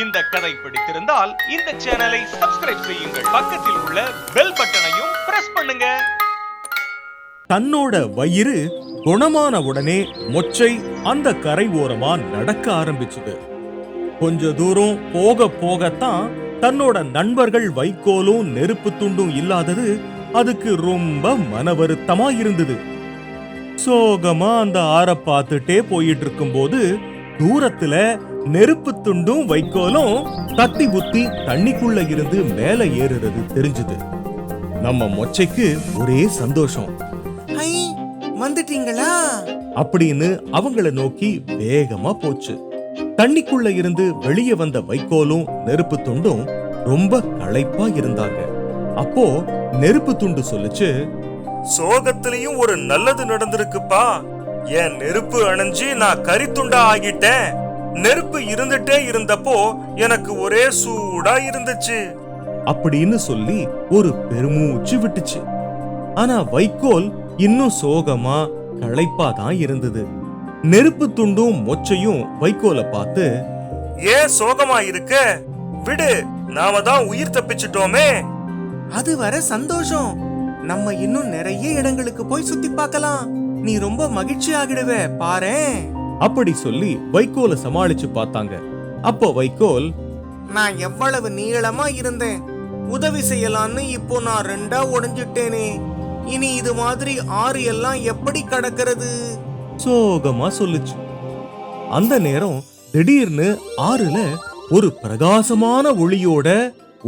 இந்த கதை பிடித்திருந்தால் இந்த சேனலை சப்ஸ்கிரைப் செய்யுங்கள். பக்கத்தில் உள்ள பெல் பட்டனையும் பிரஸ் பண்ணுங்க. தன்னோட வயிறு குணமான உடனே மொச்சை அந்த கரை ஓரமா நடக்க ஆரம்பிச்சுது. கொஞ்ச தூரம் போக போகத்தான் தன்னோட நண்பர்கள் வைக்கோலும் நெருப்பு துண்டும் இல்லாதது அதுக்கு ரொம்ப மன வருத்தமா இருந்தது. சோகமா அந்த ஆற பார்த்துட்டே போயிட்டு இருக்கும்போது தூரத்துல நெருப்பு துண்டும் வைக்கோலும் தத்தி புத்தி தண்ணிக்குள்ள இருந்து மேல ஏறுறது தெரிஞ்சது. நம்ம மொச்சைக்கு ஒரே சந்தோஷம். ஐ வந்துட்டீங்களா? அப்படின்னு அவங்கள நோக்கி வேகமா போச்சு. தண்ணிக்குள்ள இருந்து வெளியே வந்த வைக்கோலும் நெருப்பு துண்டும் ரொம்ப களைப்பா இருந்தாங்க. அப்போ நெருப்பு துண்டு சொல்லுச்சு சோகத்திலையும் ஒரு நல்லது நடந்திருக்குப்பா. என் நெருப்பு அணைஞ்சு நான் கரித்துண்டா ஆகிட்டேன். நெருப்பு இருந்துட்டே இருந்தப்போ எனக்கு ஒரே சூடா இருந்துச்சு. அப்படின்னு சொல்லி ஒரு பெருமூச்சு விட்டுச்சு. ஆனா வைக்கோல் இன்னும் சோகமா களைப்பா தான் இருந்தது. நெருப்பு துண்டும் மொச்சையும் வைக்கோலை பார்த்து ஏன் சோகமா இருக்க? விடு நாம தான் உயிர் தப்பிச்சிட்டோமே. அது வர சந்தோஷம். நம்ம இன்னும் நிறைய இடங்களுக்கு போய் சுத்தி பார்க்கலாம். நீ ரொம்ப மகிழ்ச்சி ஆகிடுவ பாரேன். அப்படி சொல்லி வைக்கோலை சமாளிச்சு பார்த்தாங்க. அப்போ வைக்கோல் நான் எவ்வளவு நீளமா இருந்தேன். உதவி செய்யலான்னு இப்போ நான் ரெண்டா உடைஞ்சிட்டேனே. இனி இது மாதிரி ஆறு எல்லாம் எப்படி கடக்கிறது? சோகமா சொல்லுச்சு. அந்த நேரம் திடீர்னு ஆறுல ஒரு பிரகாசமான ஒளியோட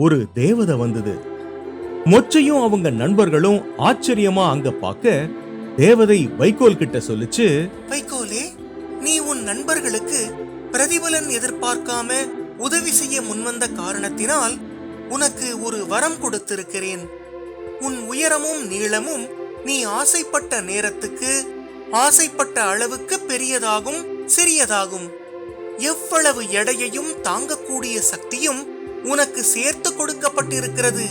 ஒரு தேவதை வந்தது. மொச்சையும் அவங்க நண்பர்களும் ஆச்சரியமா அங்க பார்க்க தேவதை வைக்கோல் கிட்ட சொல்லுச்சு வைகோலே நீ உன் நண்பர்களுக்கு பிரதிபலன் எதிர்பார்க்காம உதவி செய்ய முன்வந்த காரணத்தினால் உனக்கு ஒரு வரம் கொடுத்திருக்கிறேன். உன் உயரமும் நீளமும் நீ ஆசைப்பட்ட நேரத்துக்கு ஆசைப்பட்ட அளவுக்கு பெரியதாகும் சிறியதாகும். எவ்வளவு எடையையும் தாங்கக்கூடிய சக்தியும் உனக்கு சேர்த்து கொடுக்கப்பட்டிருக்கிறது.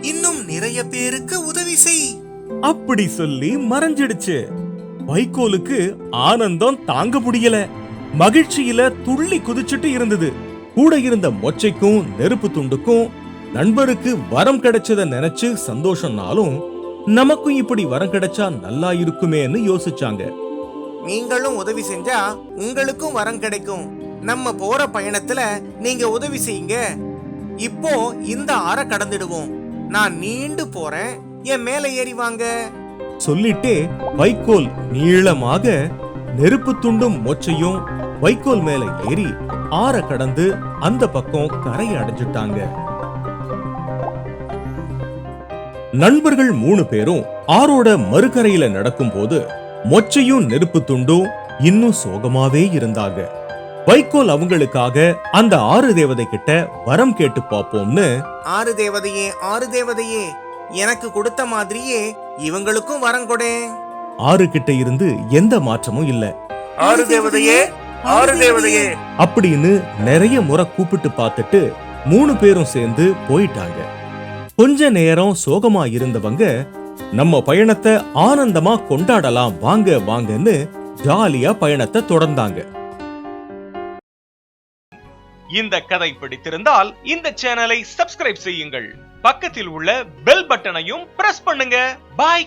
இன்னும் நிறைய பேருக்கு உதவி செய். அப்படி சொல்லி மறைஞ்சிடுச்சு. வைக்கோலுக்கு ஆனந்தம் தாங்க முடியல. மகிழ்ச்சியில துள்ளி குதிச்சுட்டு இருந்தது. கூட இருந்த மொச்சைக்கும் நெருப்பு துண்டுக்கும் நண்பருக்கு வரம் கிடைச்சத நினைச்சு சந்தோஷம்னாலும் நமக்கும் இப்படி வரம் கிடைச்சா நல்லா இருக்குமேன்னு யோசிச்சாங்க. நீங்களும் உதவி செஞ்சா உங்களுக்கும் வரம் கிடைக்கும். நம்ம போற பயணத்துல நீங்க உதவி செய்யுங்க. இப்போ இந்த அற கடந்துடுவோம். நான் நீண்டு போறேன். என் மேல ஏறி வாங்க. சொல்லிட்டே வைக்கோல் நீளமாக நெருப்பு துண்டும் மொச்சையும் வைக்கோல் மேல ஏறி ஆற கடந்து அந்த பக்கம் கரை அடைஞ்சிட்டாங்க. நண்பர்கள் மூணு பேரும் ஆறோட மறுகரையில நடக்கும்போது மொச்சையும் நெருப்பு துண்டும் இன்னும் சோகமாவே இருந்தாங்க. வைக்கோல் அவங்களுக்காக அந்த ஆறு தேவதை கிட்ட வரம் கேட்டு பாப்போம்னு ஆறு தேவதையே ஆறு தேவதையே. எனக்கு கொடுத்த மாதிரியே இவங்களுக்கும் வரம் கொடே. ஆறு கிட்ட இருந்து எந்த மாற்றமும் இல்ல. ஆறு தேவதையே, ஆறு தேவதையே. அப்படின்னு நிறைய முறை கூப்பிட்டு பார்த்துட்டு மூணு பேரும் சேர்ந்து போயிட்டாங்க. கொஞ்ச நேரம் சோகமா இருந்தவங்க நம்ம பயணத்தை ஆனந்தமா கொண்டாடலாம் வாங்க வாங்கன்னு ஜாலியா பயணத்தை தொடர்ந்தாங்க. இந்த கதை பிடித்திருந்தால் இந்த சேனலை சப்ஸ்கிரைப் செய்யுங்கள். பக்கத்தில் உள்ள பெல் பட்டனையும் பிரஸ் பண்ணுங்க. பாய்